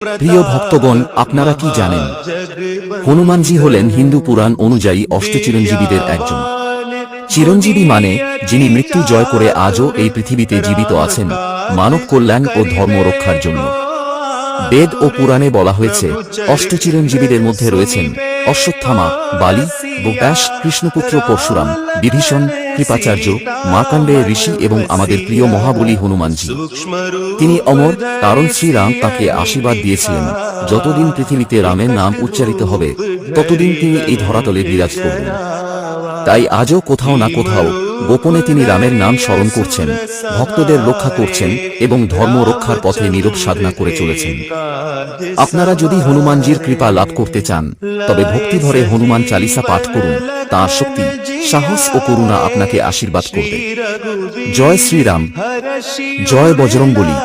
প্রিয় ভক্তগণ, আপনারা কি জানেন? হনুমানজি হলেন হিন্দু পুরাণ অনুযায়ী অষ্টচিরঞ্জীবীদের একজন। চিরঞ্জীবী মানে যিনি মৃত্যু জয় করে আজও এই পৃথিবীতে জীবিত আছেন, মানব কল্যাণ ও ধর্ম রক্ষার জন্য। বেদ ও পুরাণে বলা হয়েছে অষ্টচিরঞ্জীবীদের মধ্যে রয়েছেন অশ্বত্থামা, বালি ব্যাস কৃষ্ণপুত্র পরশুরাম, বিভীষণ কৃপাচার্য মার্কাণ্ডেয় ঋষি এবং আমাদের প্রিয় মহাবলী হনুমানজি। তিনি অমর, কারণ শ্রীরাম তাকে আশীর্বাদ দিয়েছিলেন। যতদিন পৃথিবীতে রামের নাম উচ্চারিত হবে, ততদিন তিনি এই ধরাতলে বিরাজ করবেন। তাই আজও কোথাও না কোথাও গোপনে তিনি রামের নাম স্মরণ করছেন ভক্তদের রক্ষা করছেন এবং ধর্ম রক্ষার পথে নীরব সাধনা করে চলেছেন আপনারা যদি হনুমানজির কৃপা লাভ করতে চান তবে ভক্তি ধরে হনুমান চালিসা পাঠ করুন তাঁর শক্তি সাহস ও করুণা আপনাকে আশীর্বাদ করবে জয় শ্রীরাম জয় বজরং বলি